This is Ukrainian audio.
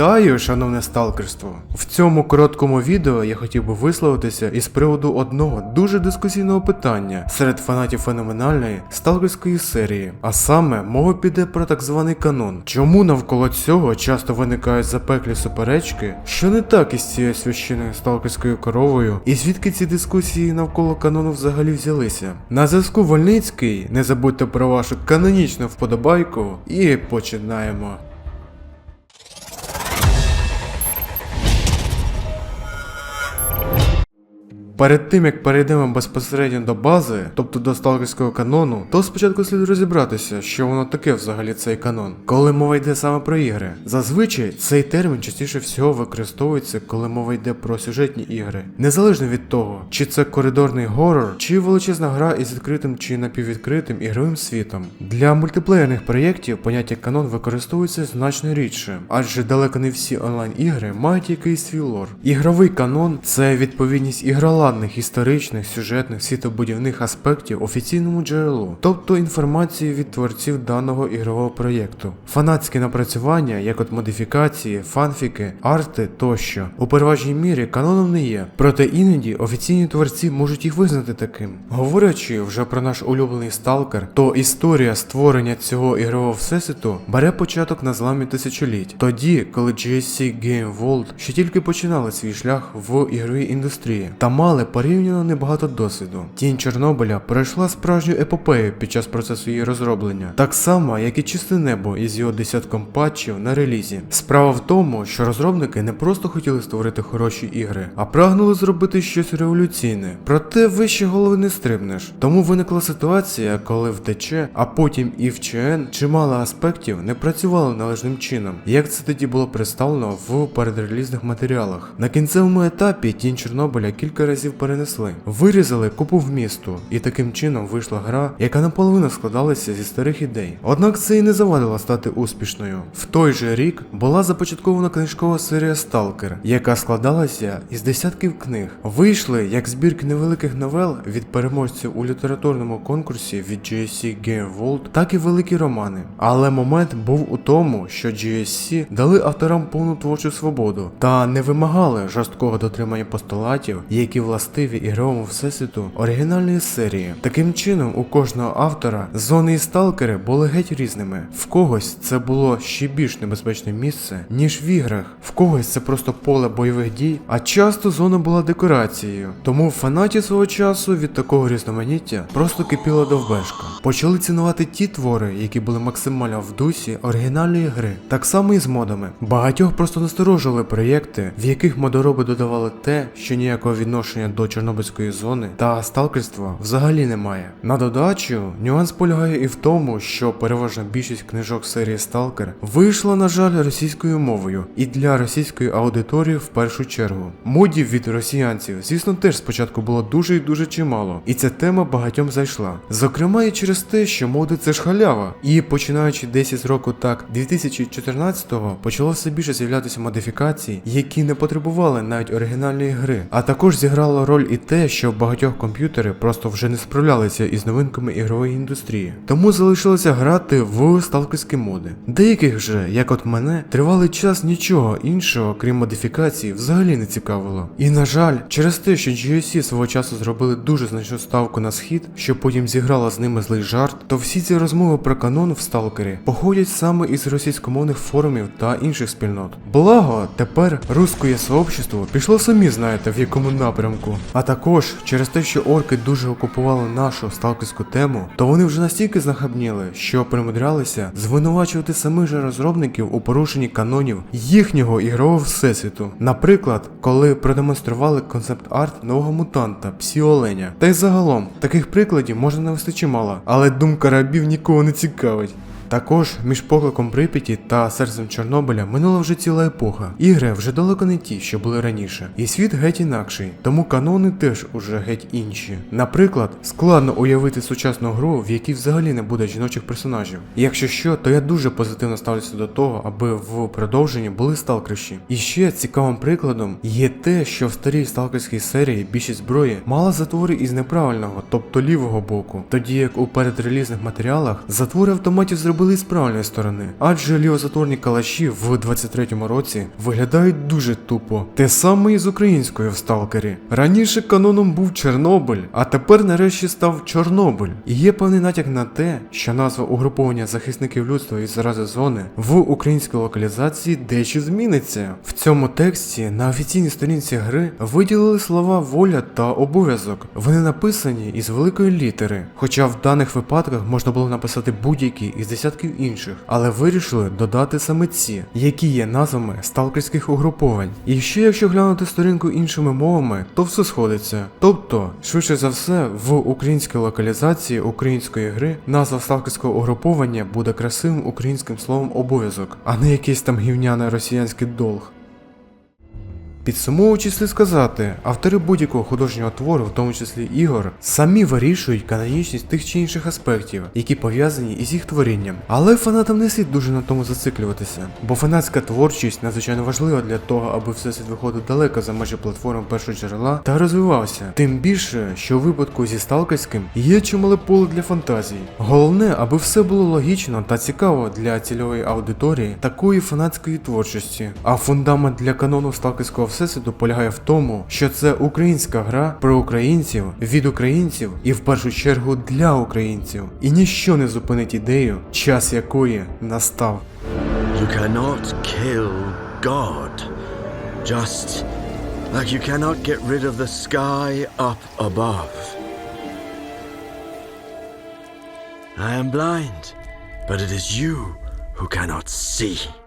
Вітаю, шановне сталкерство! В цьому короткому відео я хотів би висловитися із приводу одного дуже дискусійного питання серед фанатів феноменальної сталкерської серії. А саме мова піде про так званий канон. Чому навколо цього часто виникають запеклі суперечки, що не так із цією священною сталкерською коровою, і звідки ці дискусії навколо канону взагалі взялися? На зв'язку Вольницький, не забудьте про вашу канонічну вподобайку, і починаємо. Перед тим як перейдемо безпосередньо до бази, тобто до сталкерського канону, то спочатку слід розібратися, що воно таке взагалі цей канон, коли мова йде саме про ігри. Зазвичай цей термін частіше всього використовується, коли мова йде про сюжетні ігри, незалежно від того, чи це коридорний горор, чи величезна гра із відкритим чи напіввідкритим ігровим світом. Для мультиплеєрних проєктів поняття канон використовується значно рідше, адже далеко не всі онлайн-ігри мають якийсь свій лор. Ігровий канон це відповідність ігроладних, історичних, сюжетних, світобудівних аспектів офіційному джерелу, тобто інформації від творців даного ігрового проєкту. Фанатські напрацювання, як от модифікації, фанфіки, арти тощо, у переважній мірі каноном не є, проте іноді офіційні творці можуть їх визнати таким. Говорячи вже про наш улюблений сталкер, то історія створення цього ігрового всесвіту бере початок на зламі тисячоліть, тоді, коли GSC Game World ще тільки починали свій шлях в ігровій індустрії та мали порівняно небагато досвіду. Тінь Чорнобиля пройшла справжню епопею під час процесу її розроблення, так само, як і чисте небо із його десятком патчів на релізі. Справа в тому, що розробники не просто хотіли створити хороші ігри, а прагнули зробити щось революційне. Проте вище голови не стрибнеш. Тому виникла ситуація, коли в ДЧ, а потім і в ЧН чимало аспектів не працювали належним чином, як це тоді було представлено в передрелізних матеріалах. На кінцевому етапі тінь Чорнобиля кілька разів перенесли, вирізали купу вмісту, і таким чином вийшла гра, яка наполовину складалася зі старих ідей. Однак це і не завадило стати успішною. В той же рік була започаткована книжкова серія Сталкер, яка складалася із десятків книг. Вийшли як збірки невеликих новел від переможців у літературному конкурсі від GSC Game World, так і великі романи. Але момент був у тому, що GSC дали авторам повну творчу свободу та не вимагали жорсткого дотримання постулатів, які властиві ігровому всесвіту оригінальної серії. Таким чином, у кожного автора зони і сталкери були геть різними. В когось це було ще більш небезпечне місце, ніж в іграх, в когось це просто поле бойових дій, а часто зона була декорацією. Тому фанаті свого часу від такого різноманіття просто кипіла довбешка. Почали цінувати ті твори, які були максимально в дусі оригінальної гри. Так само і з модами. Багатьох просто насторожили проєкти, в яких модороби додавали те, що ніякого відношення до Чорнобильської зони та сталкерства взагалі немає. На додачу, нюанс полягає і в тому, що переважна більшість книжок серії Сталкер вийшла, на жаль, російською мовою, і для російської аудиторії в першу чергу. Модів від росіянців, звісно, теж спочатку було дуже і дуже чимало, і ця тема багатьом зайшла. Зокрема, і через те, що моди це ж халява. І починаючи десь із року так 2014-го почало все більше з'являтися модифікацій, які не потребували навіть оригінальної гри. А також зіграло роль і те, що багатьох комп'ютери просто вже не справлялися із новинками ігрової індустрії. Тому залишилося грати в сталкерські моди. Деяких же, як от мене, тривалий час нічого іншого, крім модифікацій, взагалі не цікавило. І на жаль, через те, що GSC свого часу зробили дуже значну ставку на схід, що потім зіграла з ними злий жарт, то всі ці розмови про канон в сталкері походять саме із російськомовних форумів та інших спільнот. Благо, тепер русське сообщество пішло самі знаєте в якому напрямку. А також через те, що орки дуже окупували нашу сталкерську тему, то вони вже настільки знахабніли, що примудрялися звинувачувати самих же розробників у порушенні канонів їхнього ігрового всесвіту. Наприклад, коли продемонстрували концепт-арт нового мутанта Псі Оленя. Та й загалом таких прикладів можна навести чимало, але думка рабів нікого не цікавить. Також між покликом Прип'яті та серцем Чорнобиля минула вже ціла епоха. Ігри вже далеко не ті, що були раніше. І світ геть інакший, тому канони теж уже геть інші. Наприклад, складно уявити сучасну гру, в якій взагалі не буде жіночих персонажів. Якщо що, то я дуже позитивно ставлюся до того, аби в продовженні були сталкерші. І ще цікавим прикладом є те, що в старій сталкерській серії більшість зброї мала затвори із неправильного, тобто лівого боку, тоді як у передрелізних матеріалах затвори автоматів зробили були з правильної сторони, адже лівозатворні калаші в 23-му році виглядають дуже тупо. Те саме і з українською в сталкері. Раніше каноном був Чорнобиль, а тепер нарешті став Чорнобиль. І є певний натяк на те, що назва угруповання захисників людства від зарази зони в українській локалізації дещо зміниться. В цьому тексті на офіційній сторінці гри виділили слова воля та обов'язок. Вони написані із великої літери, хоча в даних випадках можна було написати будь-які із десятків інших, але вирішили додати саме ці, які є назвами сталкерських угруповань. І ще якщо глянути сторінку іншими мовами, то все сходиться. Тобто, швидше за все, в українській локалізації української гри назва сталкерського угруповання буде красивим українським словом обов'язок, а не якийсь там гівняний росіянський долг. Підсумовуючи слід сказати, автори будь-якого художнього твору, в тому числі ігор, самі вирішують канонічність тих чи інших аспектів, які пов'язані із їх творінням. Але фанатам не слід дуже на тому зациклюватися, бо фанатська творчість надзвичайно важлива для того, аби всесвіт виходив далеко за межі платформ першого джерела та розвивався. Тим більше, що у випадку зі сталкерським є чимале поле для фантазій. Головне, аби все було логічно та цікаво для цільової аудиторії такої фанатської творчості. А фундамент для канону сталкерського всесвіту полягає в тому, що це українська гра про українців від українців і в першу чергу для українців. І ніщо не зупинить ідею, час якої настав. You cannot kill God. Just like you cannot get rid of the sky up above. I am blind, but it is you who cannot see.